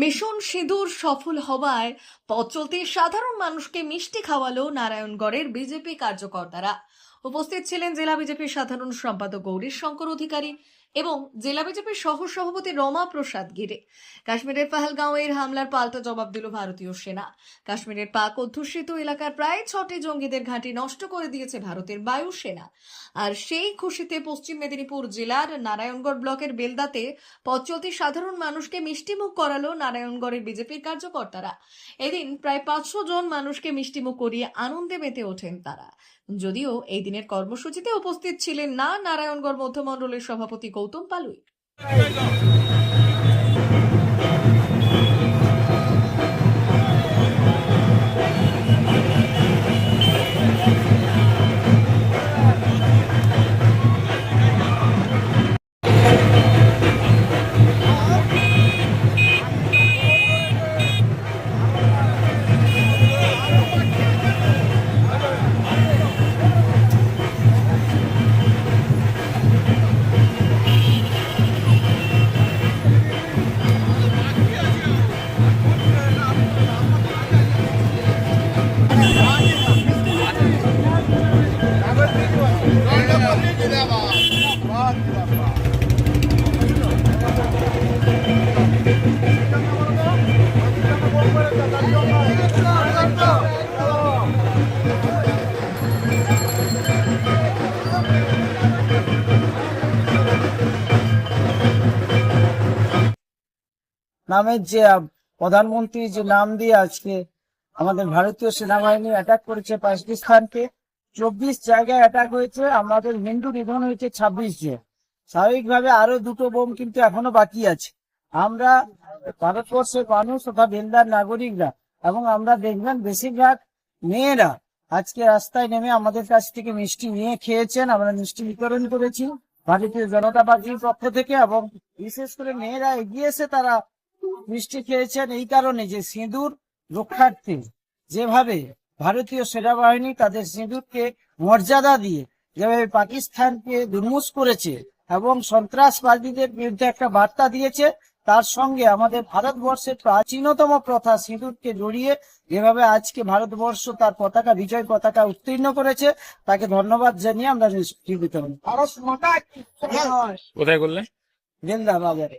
Mission সিঁদুর সফল হওয়ায় পথ চলতে সাধারণ মানুষকে মিষ্টি খাওয়ালো নারায়ণগড়ের বিজেপি কার্যকর্তারা। উপস্থিত ছিলেন জেলা বিজেপির সাধারণ সম্পাদক গৌরী শঙ্কর অধিকারী এবং জেলা বিজেপির সহ সভাপতি রমা প্রসাদ গিরে। কাশ্মীরের পাহালগাঁওয়ের হামলার পাল্টা জবাব দিল ভারতীয় সেনা। কাশ্মীরের পাক অধ্যুষিত এলাকার প্রায় ছটি জঙ্গিদের ঘাঁটি নষ্ট করে দিয়েছে ভারতের বায়ুসেনা আর সেই খুশিতে পশ্চিম মেদিনীপুর জেলার নারায়ণগড় ব্লকের বেলদাতে পথ সাধারণ মানুষকে মিষ্টিমুখ করালো নারায়ণগড়ের বিজেপির কার্যকর্তারা। এদিন প্রায় পাঁচশো জন মানুষকে মিষ্টিমুখ করিয়ে আনন্দে মেতে ওঠেন তারা। যদিও এই দিনের কর্মসূচিতে উপস্থিত ছিলেন না নারায়ণগড় মধ্যমণ্ডলের সভাপতি গৌতম পালুই। নামের যে প্রধানমন্ত্রী যে নাম দিয়ে আজকে আমাদের ভারতীয় সেনাবাহিনী অ্যাটাক করেছে পাকিস্তানকে, চব্বিশ জায়গায় অ্যাটাক হয়েছে, আমাদের হিন্দু নিধন হয়েছে ছাব্বিশ জন। স্বাভাবিকভাবে আরও দুটো বোম কিন্তু এখনও বাকি আছে। আমরা ভারতবর্ষের মানুষ তথা বেলদার নাগরিকরা এবং আমরা দেখবেন বেশিরভাগ মেয়েরা আজকে রাস্তায় নেমে আমাদের কাছ থেকে মিষ্টি নিয়ে খেয়েছেন, আমরা মিষ্টি বিতরণ করেছি। ভারতীয় জনতা পার্টির পক্ষ থেকে এবং বিশেষ করে মেয়েরা এগিয়ে এসে তারা মিষ্টি খেয়েছেন এই কারণে যে সিঁদুর রক্ষার্থে যেভাবে ভারতীয় সেনাবাহিনী তাদের সিঁদুরকে মর্যাদা দিয়ে যেভাবে পাকিস্তানকে দুর্মুষ করেছে এবং সন্ত্রাসবাদীদের বিরুদ্ধে একটা বার্তা দিয়েছে তার সঙ্গে আমাদের ভারতবর্ষের প্রাচীনতম প্রথা সিঁদুরকে জড়িয়ে যেভাবে আজকে ভারতবর্ষ তার পতাকা বিজয় পতাকা উত্তীর্ণ করেছে তাকে ধন্যবাদ জানিয়ে আমরা বিতরণ কোথায় করলে? জেন্দা বাজারে